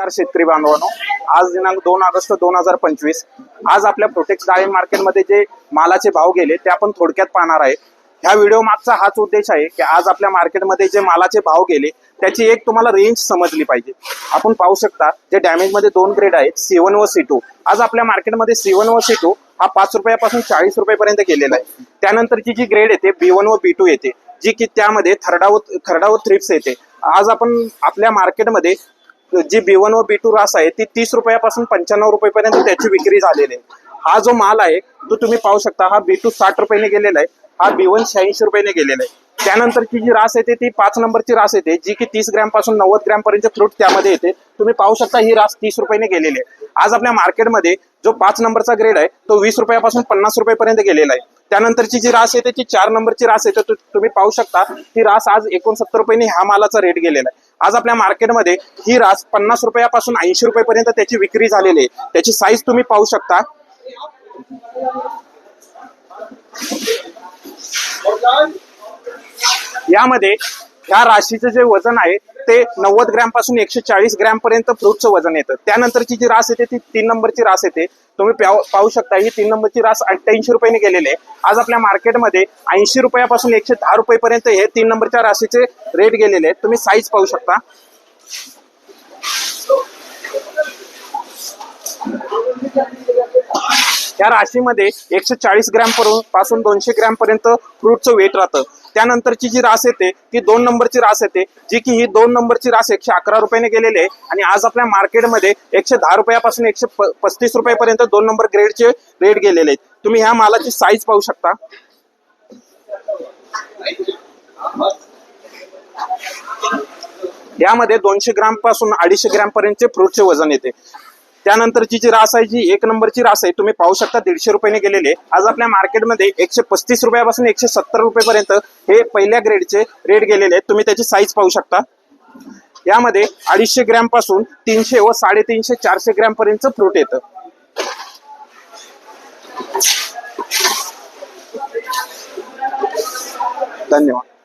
नमस्कार शेतकरी बांधवांनो आज दिनांक दोन ऑगस्ट दोन हजार पंचवीस आज आपल्या प्रोटेक्स डाळिंब मार्केटमध्ये जे मालाचे भाव गेले ते आपण थोडक्यात पाहणार आहे. ह्या व्हिडिओ मागचा हाच उद्देश आहे की आज आपल्या मार्केटमध्ये जे मालाचे भाव गेले त्याची एक तुम्हाला रेंज समजली पाहिजे. आपण पाहू शकता जे डॅमेजमध्ये दोन ग्रेड आहेत सी वन व सी टू आज आपल्या मार्केटमध्ये सी वन व सी टू हा पाच रुपयापासून चाळीस रुपयापर्यंत गेलेला आहे. त्यानंतरची जी ग्रेड येते बी वन व बी टू येते जी की त्यामध्ये थर्डा व थर्डा व थ्रिप्स येते. आज आपण आपल्या मार्केटमध्ये जी बी वन व बी टू रास आहे ती तीस रुपयापासून पंच्याण्णव रुपयेपर्यंत त्याची विक्री झालेली आहे. हा जो माल आहे तो तुम्ही पाहू शकता हा बी टू साठ रुपयाने गेलेला आहे हा बी वन शहाऐंशी रुपयाने गेलेला आहे. त्यानंतरची जी रास येते ती पाच नंबरची रास येते जी की तीस ग्रॅमपासून नव्वद ग्रॅम पर्यंत फ्रूट त्यामध्ये येते. तुम्ही पाहू शकता ही रास तीस रुपयाने गेलेली आहे. आज आपल्या मार्केटमध्ये जो पाच नंबरचा ग्रेड आहे तो वीस रुपयापासून पन्नास रुपयापर्यंत गेलेला आहे. त्यानंतरची जी रास येते ती चार नंबरची रास येते तुम्ही पाहू शकता ती रास आज एकोणसत्तर रुपयाने ह्या मालाचा रेट गेलेला आहे. आज आपल्या मार्केटमध्ये ही रास पन्नास रुपयापासून ऐंशी रुपयापर्यंत त्याची विक्री झालेली आहे. त्याची साईज तुम्ही पाहू शकता. यामध्ये ह्या राशीचं जे वजन आहे ते नव्वद ग्रॅमपासून एकशे चाळीस ग्रॅम पर्यंत फ्रूटचं वजन येतं. त्यानंतरची जी रास येते ती तीन नंबरची रास येते. तुम्ही पाहू पाहू शकता ही तीन नंबरची रास अठ्ठ्याऐंशी रुपयाने गेलेली आहे. आज आपल्या मार्केटमध्ये ऐंशी रुपयापासून एकशे दहा रुपयेपर्यंत हे तीन नंबरच्या राशीचे रेट गेलेले आहेत. तुम्ही साईज पाहू शकता. या राशीमध्ये एकशे चाळीस ग्रॅमपासून दोनशे ग्रॅम पर्यंत फ्रूटचं वेट राहतं. त्यानंतरची जी रास येते ती दोन नंबरची रास येते जी की ही दोन नंबरची रास एकशे अकरा रुपयाने गेलेली आहे. आणि आज आपल्या मार्केटमध्ये एकशे दहा रुपयापासून एकशे पस्तीस रुपयापर्यंत दोन नंबर ग्रेडचे रेट गेलेले आहेत. तुम्ही ह्या मालाची साईज पाहू शकता. यामध्ये दोनशे ग्रामपासून अडीचशे ग्रॅम पर्यंतचे फ्रूटचे वजन येते. त्यानंतरची जी रास आहे जी एक नंबरची रास आहे तुम्ही पाहू शकता दीडशे रुपयाने गेलेले आज आपल्या मार्केटमध्ये एकशे पस्तीस रुपयापासून एकशे सत्तर रुपयेपर्यंत हे पहिल्या ग्रेडचे रेट गेलेले आहेत. तुम्ही त्याची साईज पाहू शकता. यामध्ये अडीचशे ग्रॅमपासून तीनशे व साडेतीनशे चारशे ग्रॅम पर्यंत फ्रूट येतं. धन्यवाद.